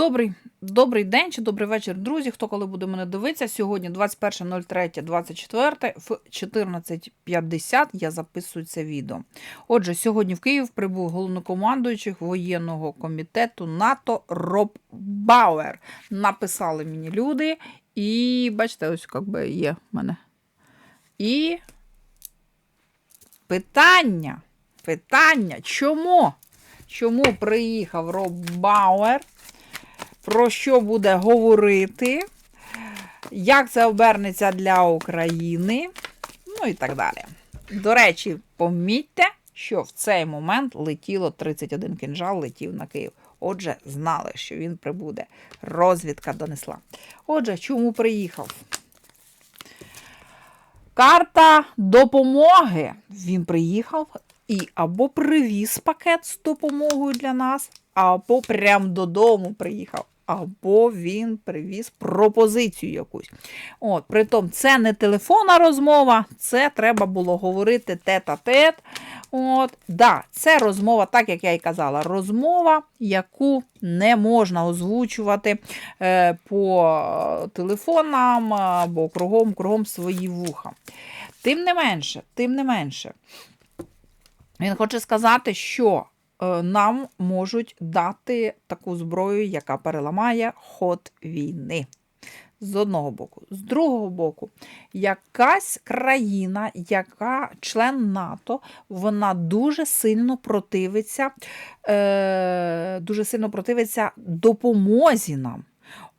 Добрий, добрий день чи добрий вечір, друзі. Хто коли буде мене дивитися? Сьогодні 21.03.24 в 14.50 я записую це відео. Отже, сьогодні в Київ прибув головнокомандуючий воєнного комітету НАТО Роб Бауер. Написали мені люди, і бачите, ось як би є в мене. І питання. Питання, чому? Чому приїхав Роб Бауер? Про що буде говорити? Як це обернеться для України? Ну і так далі. До речі, помітьте, що в цей момент летіло 31 кінжал, летів на Київ. Отже, знали, що він прибуде. Розвідка донесла. Отже, чому приїхав? Карта допомоги. Він приїхав і або привіз пакет з допомогою для нас, або прям додому приїхав, або він привіз пропозицію якусь. От, Притом, це не телефонна розмова, це треба було говорити тет-а-тет. От, да, Це розмова, так як я і казала, розмова, яку не можна озвучувати е, по телефонам або кругом кругом свої вуха. Тим не менше, тим не менше, він хоче сказати, що е, нам можуть дати таку зброю, яка переламає ход війни. З одного боку. З другого боку, якась країна, яка член НАТО, вона дуже сильно противиться, е, дуже сильно противиться допомозі нам.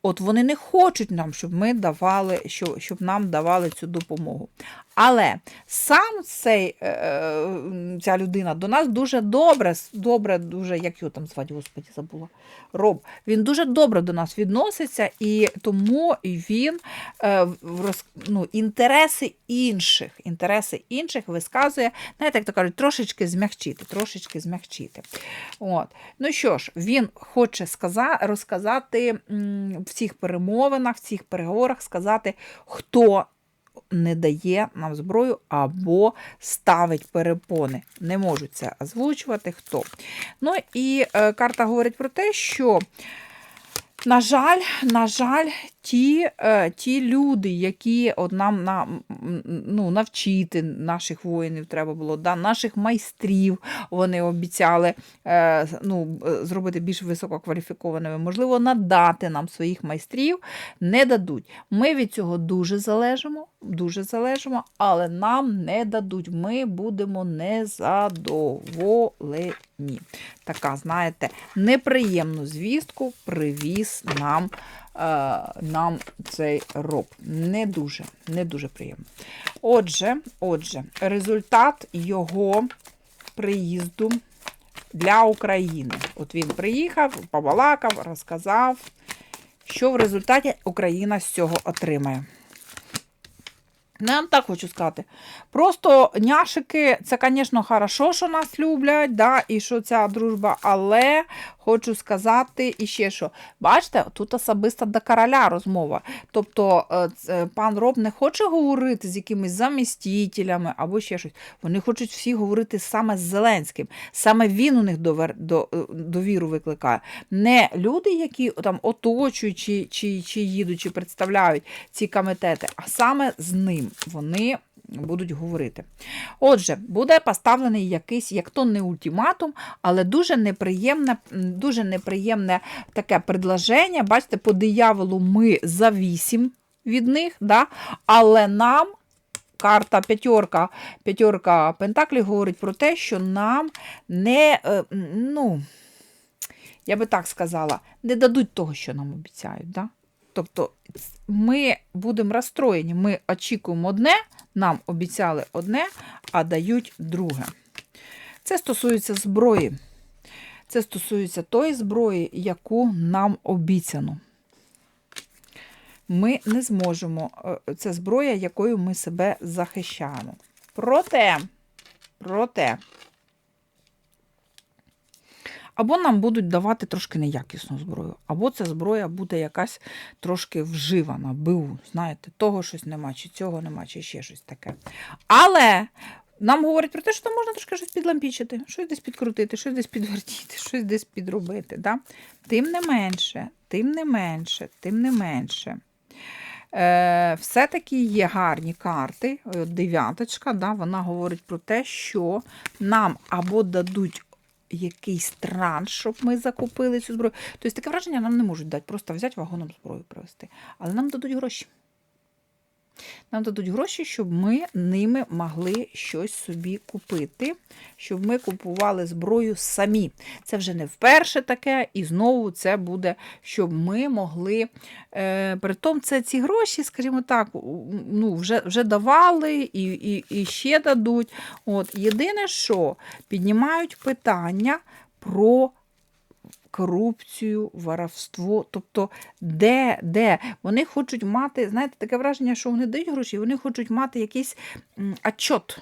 От вони не хочуть нам, щоб ми давали, щоб, щоб нам давали цю допомогу. Але сам цей, е, ця людина до нас дуже добре, добре, дуже, як його там звати, господі, забула. Роб, він дуже добре до нас відноситься, і тому він е, ну, інтереси інших, інтереси інших висказує, знаєте, як то кажуть, трошечки змягчити, трошечки змягчити. От. Ну що ж, він хоче сказати, розказати в цих перемовинах, в цих переговорах, сказати, хто не дає нам зброю або ставить перепони. Не можуть це озвучувати хто. Ну і е, карта говорить про те, що, на жаль, на жаль, ті е, ті люди, які от нам на, ну, навчити наших воїнів треба було, да, наших майстрів вони обіцяли е, ну, зробити більш висококваліфікованими, можливо, надати нам своїх майстрів, не дадуть. Ми від цього дуже залежимо, дуже залежимо, але нам не дадуть. Ми будемо незадоволені. Така, знаєте, неприємну звістку привіз нам. Нам цей роб. Не дуже, не дуже приємно. Отже, отже, результат його приїзду для України. От він приїхав, побалакав, розказав, що в результаті Україна з цього отримає. Ну, я так хочу сказати. Просто няшики, це, звісно, хорошо, що нас люблять, да, і що ця дружба, але хочу сказати і ще що. Бачите, тут особисто до короля розмова. Тобто е, пан Роб не хоче говорити з якимись замістителями або ще щось. Вони хочуть всі говорити саме з Зеленським. Саме він у них довер, до, е, довіру викликає. Не люди, які там оточують, чи, чи, чи їдуть, чи представляють ці комітети, а саме з ним вони будуть говорити. Отже, буде поставлений якийсь, як то не ультиматум, але дуже неприємне дуже неприємне таке предложення. Бачите, по дияволу ми за 8 від них, да? але нам. Карта п'ятерка п'ятерка Пентаклі говорить про те, що нам не, е, ну, я би так сказала, не дадуть того, що нам обіцяють. Да? Тобто ми будемо розстроєні, ми очікуємо одне, нам обіцяли одне, а дають друге. Це стосується зброї. Це стосується тої зброї, яку нам обіцяно. Ми не зможемо, е, це зброя, якою ми себе захищаємо. Проте, проте, або нам будуть давати трошки неякісну зброю, або ця зброя буде якась трошки вживана, БУ. Знаєте, того щось нема, чи цього нема, чи ще щось таке. Але нам говорять про те, що можна трошки щось підлампічити, щось десь підкрутити, щось десь підвертіти, щось десь підробити. Да? Тим не менше, тим не менше, тим не менше. Е, все-таки є гарні карти. Дев'яточка, да, вона говорить про те, що нам або дадуть якийсь транш, щоб ми закупили цю зброю. Тобто таке враження нам не можуть дати, просто взяти вагоном зброю привезти. Але нам дадуть гроші. Нам дадуть гроші, щоб ми ними могли щось собі купити, щоб ми купували зброю самі. Це вже не вперше таке, і знову це буде, щоб ми могли. Е, Притом це ці гроші, скажімо так, ну, вже, вже давали і, і, і ще дадуть. От. Єдине, що піднімають питання про корупцію, воровство. Тобто, де, де вони хочуть мати, знаєте, таке враження, що вони дають гроші, вони хочуть мати якийсь м, отчот.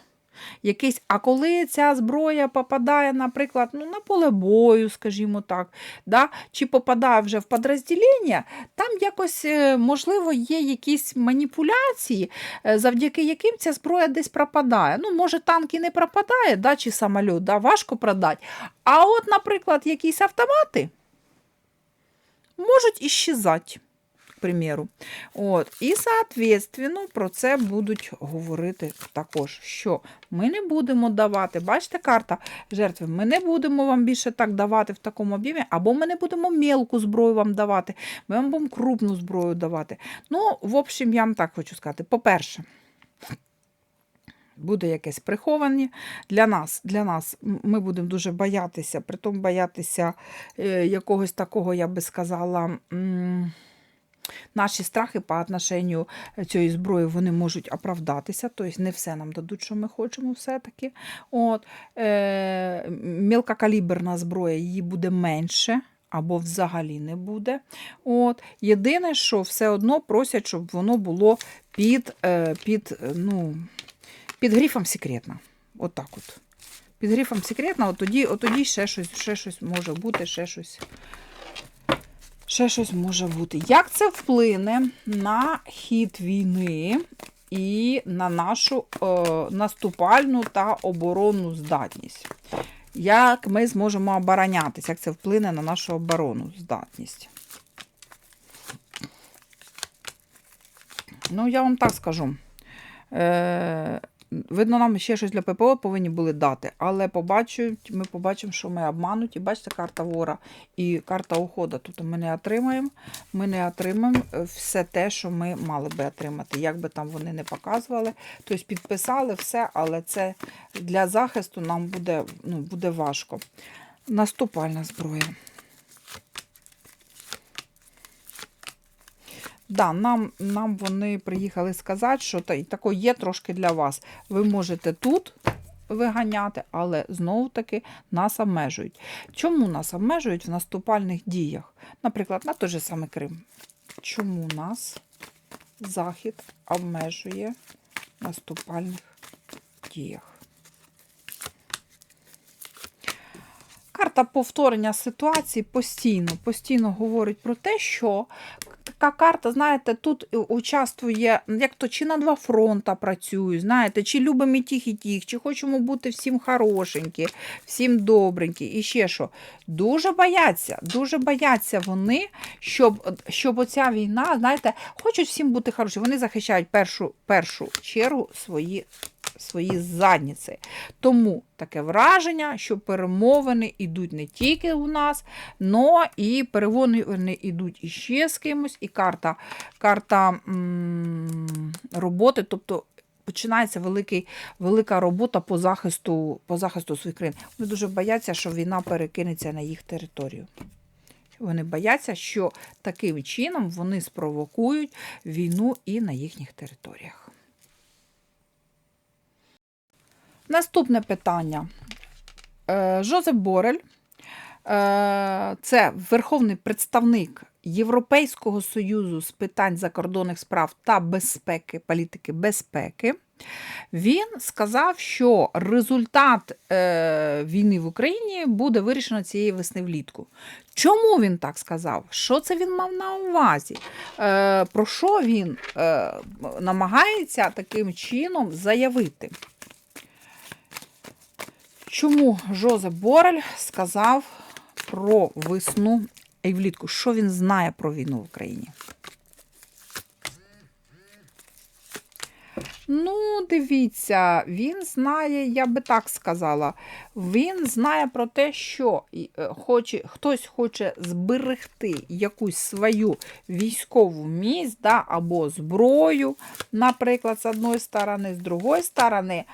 Якийсь, а коли ця зброя попадає, наприклад, ну, на поле бою, скажімо так, да, чи попадає вже в підрозділення, там якось, е, можливо, є якісь маніпуляції, е, завдяки яким ця зброя десь пропадає. Ну, може, танк і не пропадає, да, чи самоліт, да, важко продати. А от, наприклад, якісь автомати можуть іщезати, примеру. От. І, соответственно, про це будуть говорити також, що ми не будемо давати, бачите, карта жертви, ми не будемо вам більше так давати в такому об'ємі, або ми не будемо мелку зброю вам давати, ми вам будемо крупну зброю давати. Ну, в общем, я вам так хочу сказати. По-перше, буде якесь приховані. Для нас, для нас ми будемо дуже боятися, притом боятися е, якогось такого, я би сказала, наші страхи по отношенню цієї зброї вони можуть оправдатися, тобто не все нам дадуть, що ми хочемо все-таки. От, е, мілкокаліберна зброя її буде менше. Або взагалі не буде. От. Єдине, що все одно просять, щоб воно було під, е, під, е, ну, під грифом секретно. От так от. Під грифом секретно, от тоді, от тоді ще щось, ще щось може бути, ще щось. Ще щось може бути. Як це вплине на хід війни і на нашу е, наступальну та оборонну здатність? Як ми зможемо оборонятися? Як це вплине на нашу оборонну здатність? Ну, я вам так скажу. Е, видно, нам ще щось для ППО повинні були дати, але побачать, ми побачимо, що ми обмануті. Бачите, карта вора і карта уходу. Тут ми не отримаємо. Ми не отримаємо е, все те, що ми мали би отримати. Як би там вони не показували. Тобто підписали все, але це для захисту нам буде, ну, буде важко. Наступальна зброя. Да, нам, нам вони приїхали сказати, що тако є трошки для вас. Ви можете тут виганяти, але знову таки нас обмежують. Чому нас обмежують в наступальних діях? Наприклад, на той же самий Крим. Чому нас Захід обмежує в наступальних діях? Карта повторення ситуації постійно, постійно говорить про те, що така карта, знаєте, тут участвує, як то чи на два фронта працюють, знаєте, чи любимо і тих, і тих, чи хочемо бути всім хорошенькі, всім добренькі. І ще що, дуже бояться, дуже бояться вони, щоб, щоб оця війна, знаєте, хочуть всім бути хороші. Вони захищають першу, першу чергу свої свої задніці. Тому таке враження, що перемовини йдуть не тільки у нас, но і перемовини йдуть іще з кимось, і карта, карта роботи, тобто. Починається великий, велика робота по захисту, по захисту своїх країн. Вони дуже бояться, що війна перекинеться на їх територію. Вони бояться, що таким чином вони спровокують війну і на їхніх територіях. Наступне питання. Е, Жозеп Борель е, це верховний представник Європейського союзу з питань закордонних справ та безпеки, політики безпеки. Він сказав, що результат е, війни в Україні буде вирішено цієї весни влітку. Чому він так сказав? Що це він мав на увазі? Про що він намагається таким чином заявити? Чому Жозе Борель сказав про весну і влітку? Що він знає про війну в Україні? Ну, дивіться, він знає, я би так сказала, він знає про те, що е, хоче, хтось хоче зберегти якусь свою військову міць да, або зброю, наприклад, з одної сторони, з другої сторони.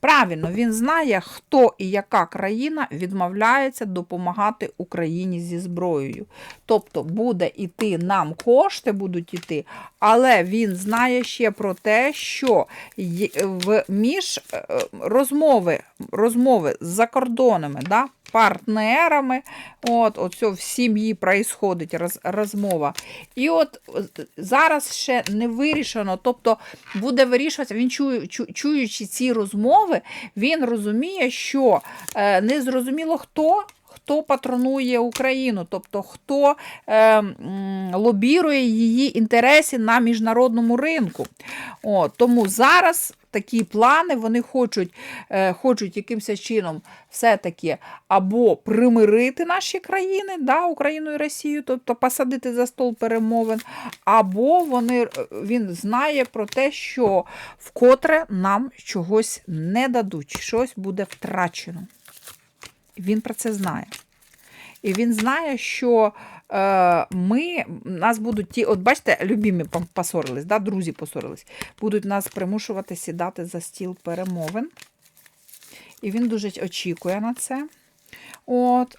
Правильно, він знає, хто і яка країна відмовляється допомагати Україні зі зброєю. Тобто буде йти нам кошти, будуть йти, але він знає ще про те, що в між е, розмови, розмови з закордонними да, партнерами, от, от в сім'ї происходить роз, розмова. І от зараз ще не вирішено, тобто буде вирішуватися, він чує, чуючи ці розмови, він розуміє, що е, не зрозуміло хто. Хто патронує Україну, тобто хто е, лобірує її інтереси на міжнародному ринку. О, тому зараз такі плани вони хочуть, е, хочуть якимось чином все-таки або примирити наші країни, да, Україну і Росію, тобто посадити за стол перемовин, або вони, е, він знає про те, що вкотре нам чогось не дадуть, щось буде втрачено. Він про це знає. І він знає, що е, ми, нас будуть ті, от бачите, любімі посорились, да, друзі посорились, будуть нас примушувати сідати за стіл перемовин. І він дуже очікує на це. От,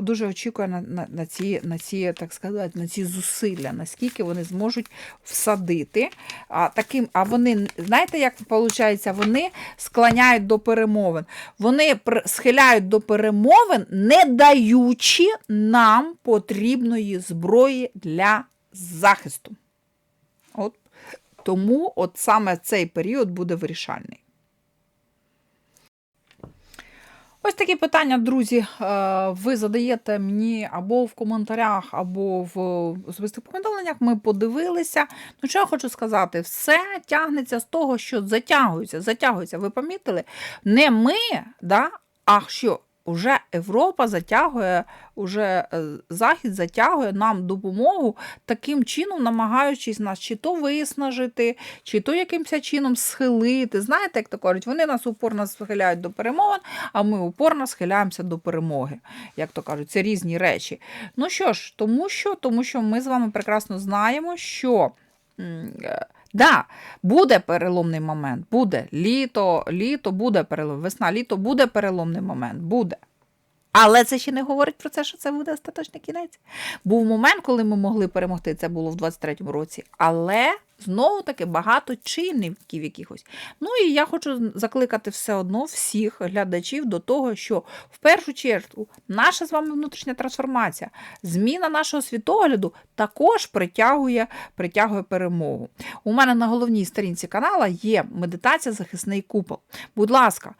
дуже очікує на, на, на, ці, на ці, так сказати, на ці зусилля, наскільки вони зможуть всадити. А, таким, а вони, знаєте, як виходить, вони склоняють до перемовин. Вони схиляють до перемовин, не даючи нам потрібної зброї для захисту. От, тому от саме цей період буде вирішальний. Ось такі питання, друзі, е, ви задаєте мені або в коментарях, або в особистих повідомленнях. Ми подивилися. Ну, що я хочу сказати, все тягнеться з того, що затягується, затягується. Ви помітили? Не ми, да, а що? Уже Європа затягує, уже е, Захід затягує нам допомогу таким чином, намагаючись нас чи то виснажити, чи то якимось чином схилити. Знаєте, як то кажуть, вони нас упорно схиляють до перемовин, а ми упорно схиляємося до перемоги. Як то кажуть, це різні речі. Ну що ж, тому що, тому що ми з вами прекрасно знаємо, що. Да, буде переломний момент, буде літо, літо буде перелом, весна, літо буде переломний момент, буде. Але це ще не говорить про це, що це буде остаточний кінець. Був момент, коли ми могли перемогти, це було в 23-му році. Але знову таки багато чинників якихось. Ну і я хочу закликати все одно всіх глядачів до того, що в першу чергу наша з вами внутрішня трансформація, зміна нашого світогляду також притягує, притягує перемогу. У мене на головній сторінці канала є медитація захисний купол. Будь ласка.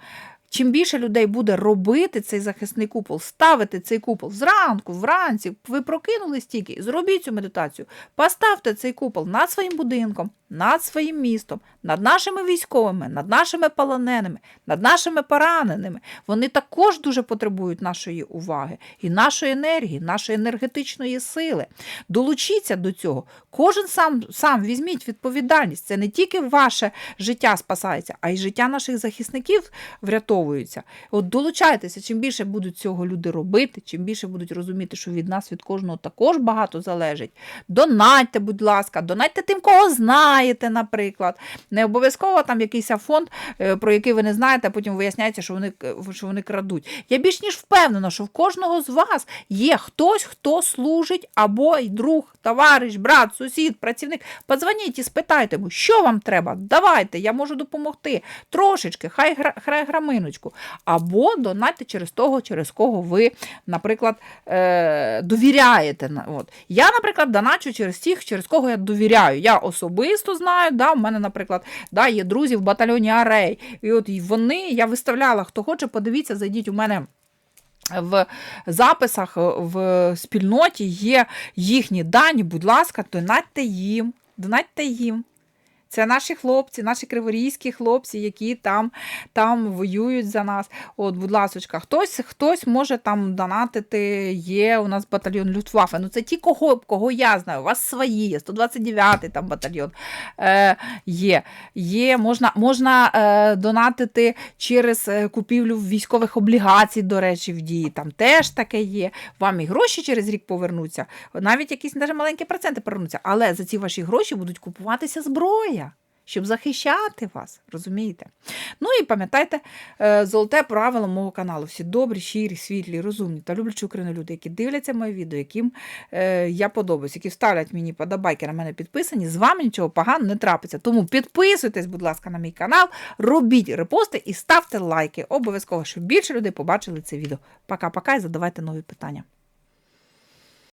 Чим більше людей буде робити цей захисний купол, ставити цей купол зранку, вранці, ви прокинулись тільки, зробіть цю медитацію, поставте цей купол над своїм будинком, над своїм містом, над нашими військовими, над нашими полоненими, над нашими пораненими. Вони також дуже потребують нашої уваги і нашої енергії, нашої енергетичної сили. Долучіться до цього. Кожен сам, сам візьміть відповідальність. Це не тільки ваше життя спасається, а й життя наших захисників врятовується. От долучайтеся, чим більше будуть цього люди робити, чим більше будуть розуміти, що від нас, від кожного також багато залежить. Донайте, будь ласка, донайте тим, кого знаєте, наприклад. Не обов'язково там якийсь фонд, е, про який ви не знаєте, а потім виясняється, що вони, що вони крадуть. Я більш ніж впевнена, що в кожного з вас є хтось, хто служить, або й друг, товариш, брат, сусід, працівник. Подзвоніть і спитайте, що вам треба? Давайте, я можу допомогти. Трошечки, хай гра- граминочку. Або донайте через того, через кого ви, наприклад, е, довіряєте. От. Я, наприклад, доначу через тих, через кого я довіряю. Я особисто знаю, да, у мене, наприклад, да, є друзі в батальйоні Арей. І от вони, я виставляла, хто хоче, подивіться, зайдіть у мене. В записах в спільноті є їхні дані, будь ласка, донатьте їм, донатьте їм. Це наші хлопці, наші криворізькі хлопці, які там, там воюють за нас. От, будь ласочка, хтось, хтось може там донатити. Є у нас батальйон Люфтваффе. Ну це ті, кого, кого я знаю. У вас свої є, 129-й там батальйон е, є. Є, можна, можна е, донатити через е, купівлю військових облігацій, до речі, в дії. Там теж таке є. Вам і гроші через рік повернуться, навіть якісь навіть маленькі проценти повернуться. Але за ці ваші гроші будуть купуватися зброя. Щоб захищати вас, розумієте? Ну і пам'ятайте, е, золоте правило мого каналу. Всі добрі, щирі, світлі, розумні та люблячі Україну люди, які дивляться моє відео, яким е, я подобаюсь, які ставлять мені подобайки, на мене підписані. З вами нічого поганого не трапиться. Тому підписуйтесь, будь ласка, на мій канал, робіть репости і ставте лайки. Обов'язково, щоб більше людей побачили це відео. Пока-пока і задавайте нові питання.